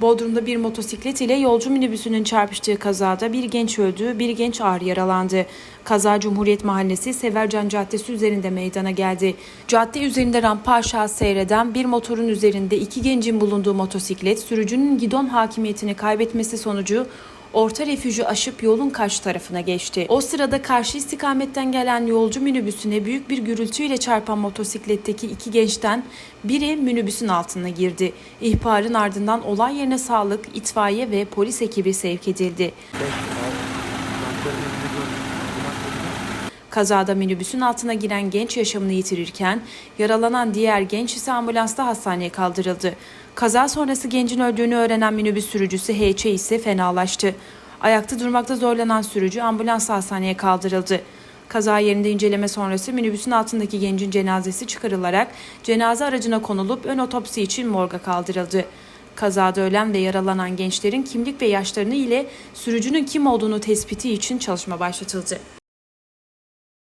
Bodrum'da bir motosiklet ile yolcu minibüsünün çarpıştığı kazada bir genç öldü, bir genç ağır yaralandı. Kaza Cumhuriyet Mahallesi Severcan Caddesi üzerinde meydana geldi. Cadde üzerinde rampa aşağı seyreden bir motorun üzerinde iki gencin bulunduğu motosiklet sürücünün gidon hakimiyetini kaybetmesi sonucu orta refüjü aşıp yolun karşı tarafına geçti. O sırada karşı istikametten gelen yolcu minibüsüne büyük bir gürültüyle çarpan motosikletteki iki gençten biri minibüsün altına girdi. İhbarın ardından olay yerine sağlık, itfaiye ve polis ekibi sevk edildi. Kazada minibüsün altına giren genç yaşamını yitirirken yaralanan diğer genç ise ambulansta hastaneye kaldırıldı. Kaza sonrası gencin öldüğünü öğrenen minibüs sürücüsü HC ise fenalaştı. Ayakta durmakta zorlanan sürücü ambulansla hastaneye kaldırıldı. Kaza yerinde inceleme sonrası minibüsün altındaki gencin cenazesi çıkarılarak cenaze aracına konulup ön otopsi için morga kaldırıldı. Kazada ölen ve yaralanan gençlerin kimlik ve yaşlarını ile sürücünün kim olduğunu tespiti için çalışma başlatıldı.